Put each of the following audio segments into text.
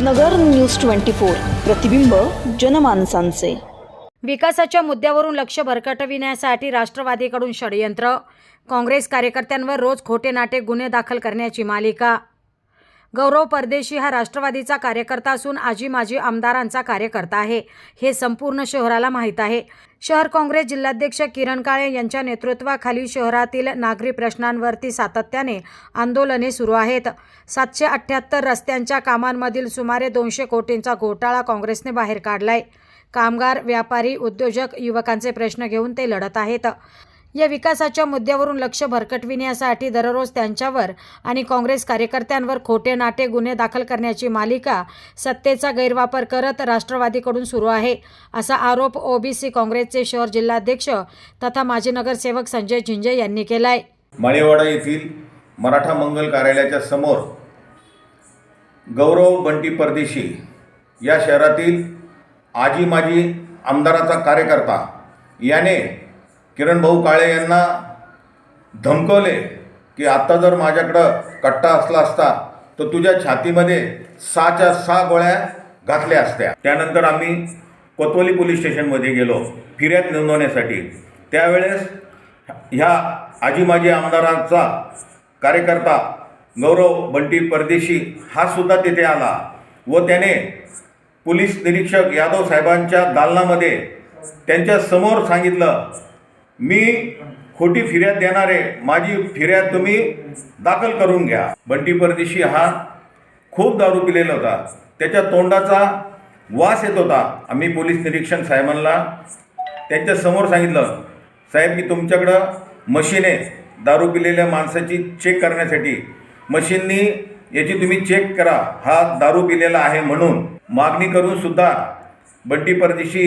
नगर news twenty four. प्रतिबिंब जनमानसांचे. विकासाच्या मुद्द्यावरून लक्ष भरकटविण्यासाठी राष्ट्रवादीकडून षडयंत्र. काँग्रेस कार्यकर्त्यांवर रोज खोटे नाटे गुन्हे दाखल करण्याची मालिका. गौरव परदेशी हा राष्ट्रवादीचा कार्यकर्ता असून आजी माजी आमदारांचा कार्यकर्ता आहे. हे संपूर्ण शहराला माहीत आहे. शहर काँग्रेस जिल्हाध्यक्ष किरण काळे यांच्या नेतृत्वाखाली शहरातील नागरी प्रश्नांवरती सातत्याने आंदोलने सुरू आहेत. सातशे अठ्ठ्याहत्तर रस्त्यांच्या कामांमधील सुमारे दोनशे कोटींचा घोटाळा काँग्रेसने बाहेर काढलाय. कामगार व्यापारी उद्योजक युवकांचे प्रश्न घेऊन ते लढत आहेत. या विकासाच्या मुद्द्यावरून लक्ष भरकटविण्यासाठी दररोज त्यांच्यावर आणि काँग्रेस कार्यकर्त्यांवर खोटे नाटे गुन्हे दाखल करण्याची मालिका सत्तेचा गैरवापर करत राष्ट्रवादीकडून सुरू आहे असा आरोप ओबीसी काँग्रेसचे शहर जिल्हाध्यक्ष तथा माजी नगरसेवक संजय झिंजे यांनी केलाय. माळेवाडा येथील मराठा मंगल कार्यालयाच्या समोर गौरव बंटी परदेशी या शहरातील आजी माजी आमदाराचा कार्यकर्ता याने किरण भाऊ काळे यांना धमकवले की आत्ता जर माझ्याकडं कट्टा असला असता तर तुझ्या छातीमध्ये सहाच्या सहा गोळ्या घातल्या असत्या. त्यानंतर आम्ही कोतवाली पोलीस स्टेशनमध्ये गेलो फिर्याद नोंदवण्यासाठी. त्यावेळेस ह्या आजी माजी आमदारांचा कार्यकर्ता गौरव बंटी परदेशी हा सुद्धा तिथे आला व त्याने पोलीस निरीक्षक यादव साहेबांच्या दालनामध्ये त्यांच्यासमोर सांगितलं मी खोटी फिर्याद देणार आहे. माझी फिर्याद तुम्ही दाखल करून घ्या. बंटी परदेशी हा खूप दारू पिलेला होता. त्याच्या तोंडाचा वास येत होता. आम्ही पोलीस निरीक्षक साहेबांना त्यांच्यासमोर सांगितलं साहेब की तुमच्याकडं मशीन आहे दारू पिलेल्या माणसाची चेक करण्यासाठी मशीननी याची तुम्ही चेक करा. हा दारू पिलेला आहे म्हणून मागणी करून सुद्धा बंटी परदेशी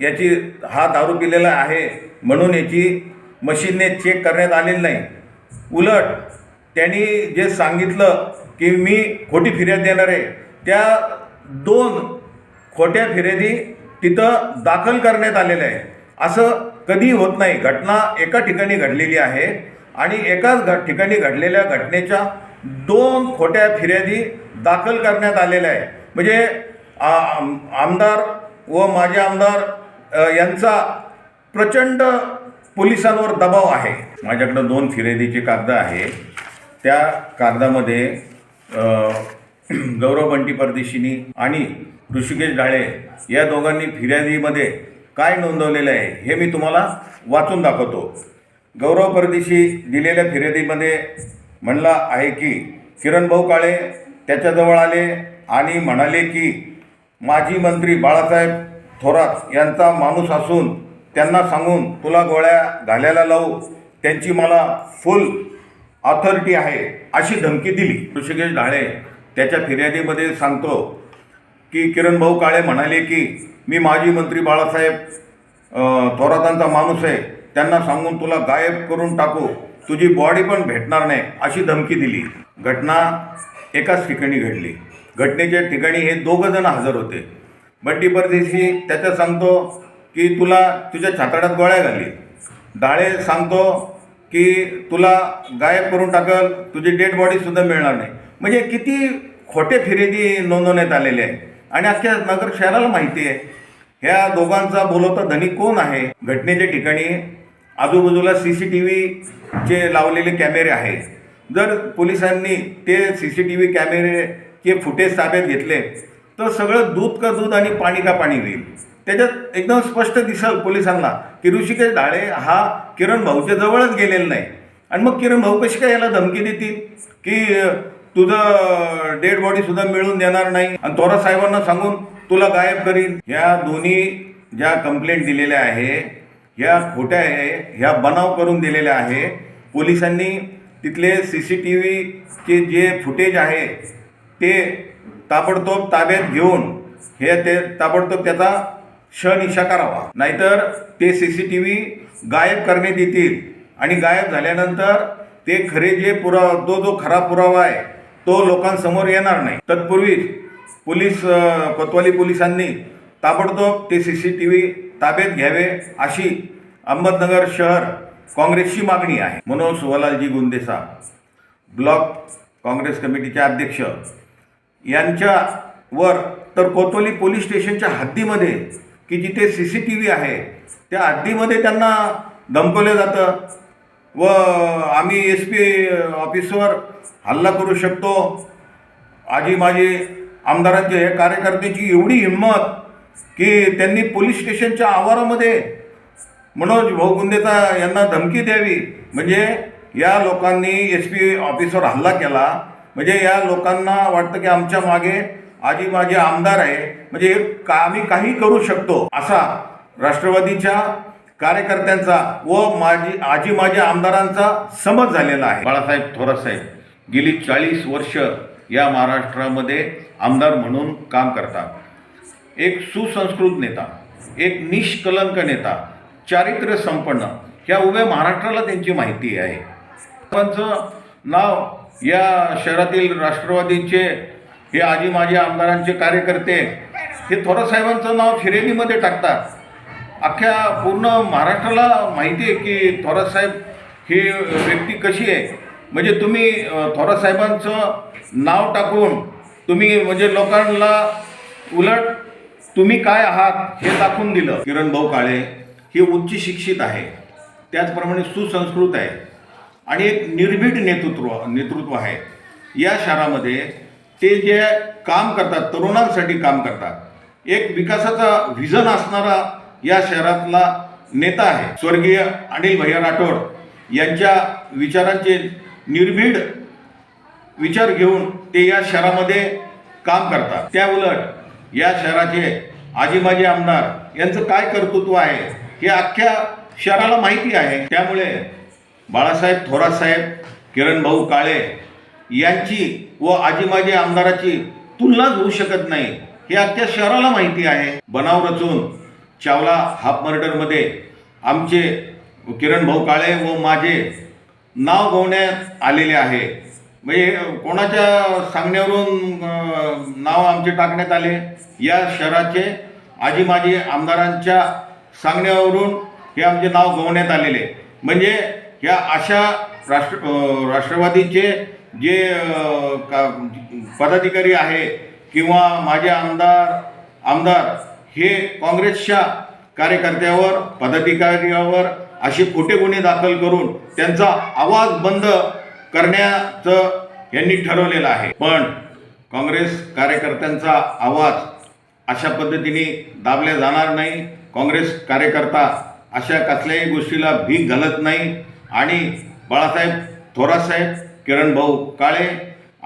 याची हा दारू पिलेला आहे म्हणून याची मशीनने चेक करण्यात आलेली नाही. उलट त्यांनी जे सांगितलं की मी खोटी फिर्याद देणार आहे त्या दोन खोट्या फिर्यादी तिथं दाखल करण्यात आलेल्या आहे असं कधी होत नाही. घटना एका ठिकाणी घडलेली आहे आणि एकाच घ ठिकाणी घडलेल्या घटनेच्या दोन खोट्या फिर्यादी दाखल करण्यात आलेल्या आहे म्हणजे आमदार व माजी आमदार यांचा प्रचंड पोलिसांवर दबाव आहे. माझ्याकडं दोन फिर्यादीचे कागद आहे. त्या कागदामध्ये गौरव बंटी परदेशीनी आणि ऋषिकेश ढाळे या दोघांनी फिर्यादीमध्ये काय नोंदवलेलं आहे हे मी तुम्हाला वाचून दाखवतो. गौरव परदेशी दिलेल्या फिर्यादीमध्ये म्हणला आहे की किरण भाऊ काळे त्याच्याजवळ आले आणि म्हणाले की माजी मंत्री बाळासाहेब थोरात यांचा माणूस असून त्यांना सांगून तुला गोळ्या घालायला लावू. त्यांची मला फुल ऑथॉरिटी आहे अशी धमकी दिली. ऋषिकेश ढाळे त्याच्या फिर्यादीमध्ये सांगतो की किरण भाऊ काळे म्हणाले की मी माजी मंत्री बाळासाहेब थोरातांचा माणूस आहे. त्यांना सांगून तुला गायब करून टाकू. तुझी बॉडी पण भेटणार नाही अशी धमकी दिली. घटना एकाच ठिकाणी घडली. घटनेच्या ठिकाणी हे दोघं जण हजर होते. बड्डी परदेशी त्याच्यात सांगतो की तुला तुझ्या छाताड्यात गोळ्या घाली. डाळे सांगतो की तुला गायब करून टाकल तुझी डेड बॉडीसुद्धा मिळणार नाही. म्हणजे किती खोटे फिरेदी नोंदवण्यात आलेले आहे आणि अख्ख्या नगर शहराला माहिती आहे. ह्या दोघांचा बोलवता धनी कोण आहे? घटनेच्या ठिकाणी आजूबाजूला सी सी टी व्हीचे लावलेले कॅमेरे आहेत. जर पोलिसांनी ते सी सी टी व्ही कॅमेरेचे फुटेज ताब्यात घेतले तर सगळं दूध का दूध आणि पाणी का पाणी होईल त्याच्यात एकदम स्पष्ट दिसल पोलिसांना की ऋषिकेश ढाळे हा किरण भाऊच्या जवळच गेलेला नाही. आणि मग किरण भाऊ कशी काय याला धमकी देतील? की तुझं डेड बॉडीसुद्धा मिळून देणार नाही. आणि थोरा साहेबांना सांगून तुला गायब करीन. ह्या दोन्ही ज्या कंप्लेंट दिलेल्या आहे ह्या खोट्या आहे ह्या बनाव करून दिलेल्या आहे पोलिसांनी तिथले सी सी टी व्हीचे जे फुटेज आहे ते ताबडतोब ताब्यात घेऊन हे ते ताबडतोब त्याचा शनिशा करावा. नाहीतर ते सी सी टी व्ही गायब करण्यात येतील. आणि गायब झाल्यानंतर ते खरे जे पुरावा तो जो खरा पुरावा आहे तो लोकांसमोर येणार नाही. तत्पूर्वीच पोलीस कोतवाली पोलिसांनी ताबडतोब ते सी सी टी व्ही ताब्यात घ्यावे अशी अहमदनगर शहर काँग्रेसची मागणी आहे. मनोज सुवालालजी गुंदेसा ब्लॉक काँग्रेस कमिटीचे अध्यक्ष यांच्यावर तर कोतोली पोलीस स्टेशनच्या हद्दीमध्ये की जिथे सी सी टी व्ही आहे त्या हद्दीमध्ये त्यांना धमकवलं जातं. व आम्ही एस पी ऑफिसवर हल्ला करू शकतो. आजी माझी आमदारांचे हे कार्यकर्त्याची एवढी हिंमत की त्यांनी पोलीस स्टेशनच्या आवारामध्ये मनोज भाऊगुंदेचा यांना धमकी द्यावी. म्हणजे या लोकांनी एस पी ऑफिसवर हल्ला केला. म्हणजे या लोकांना वाटतं की आमच्या मागे आजी माझे आमदार आहे. म्हणजे का आम्ही काही करू शकतो असा राष्ट्रवादीच्या कार्यकर्त्यांचा व माझी आजी माझ्या आमदारांचा समज झालेला आहे. बाळासाहेब थोरातसाहेब गेली चाळीस वर्ष या महाराष्ट्रामध्ये आमदार म्हणून काम करतात. एक सुसंस्कृत नेता एक निष्कलंक नेता चारित्र्य संपन्न ह्या उभ्या महाराष्ट्राला त्यांची माहिती आहे. त्यांचं नाव या शहरातील राष्ट्रवादीचे हे आजी माजी आमदारांचे कार्यकर्ते हे थोरात साहेबांचं नाव फिरेलीमध्ये टाकतात. अख्ख्या पूर्ण महाराष्ट्राला माहिती आहे की थोरात साहेब ही व्यक्ती कशी आहे? म्हणजे तुम्ही अ, थोरात साहेबांचं नाव टाकून तुम्ही म्हणजे लोकांना उलट तुम्ही काय आहात हे दाखवून दिलं. किरण भाऊ काळे हे उच्च शिक्षित आहे. त्याचप्रमाणे सुसंस्कृत आहे. आणि एक निर्भीड नेतृत्व नेतृत्व आहे. या शहरामध्ये ते जे काम करतात तरुणांसाठी काम करतात एक विकासाचा व्हिजन असणारा या शहरातला नेता आहे. स्वर्गीय अनिल भैया राठोड यांच्या विचारांचे निर्भीड विचार घेऊन ते या शहरामध्ये काम करतात. त्या उलट या शहराचे आजी माजी आमदार यांचं काय कर्तृत्व आहे हे अख्ख्या शहराला माहिती आहे. त्यामुळे बाळासाहेब थोरासाहेब किरण भाऊ काळे यांची व आजी माजी आमदाराची तुलनाच होऊ शकत नाही. हे अख्ख्या शहराला माहिती आहे. बनाव रचून चावला हाफ मर्डरमध्ये आमचे किरण भाऊ काळे व माझे नाव गवण्यात आलेले आहे. म्हणजे कोणाच्या सांगण्यावरून नाव आमचे टाकण्यात आले? या शहराचे आजी माजी आमदारांच्या सांगण्यावरून हे आमचे नाव गवण्यात आलेले. म्हणजे ह्या अशा राष्ट्र राष्ट्रवादीचे जे का पदाधिकारी आहे किंवा माझे आमदार आमदार हे काँग्रेसच्या कार्यकर्त्यावर पदाधिकाऱ्यावर असे खोटे गुन्हे दाखल करून त्यांचा आवाज बंद करण्याचं यांनी ठरवलेलं आहे. पण काँग्रेस कार्यकर्त्यांचा आवाज अशा पद्धतीने दाबल्या जाणार नाही. काँग्रेस कार्यकर्ता अशा कसल्याही गोष्टीला भीक घालत नाही. आणि बाळासाहेब थोरातसाहेब किरण भाऊ काळे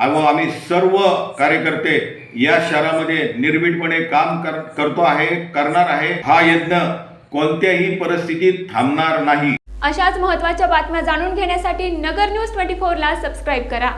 व आम्ही सर्व कार्यकर्ते या शहरामध्ये निर्भीडपणे काम कर करतो आहे करणार आहे. हा यज्ञ कोणत्याही परिस्थितीत थांबणार नाही. अशाच महत्त्वाच्या बातम्या जाणून घेण्यासाठी नगर न्यूज ट्वेंटी फोरला सबस्क्राईब करा.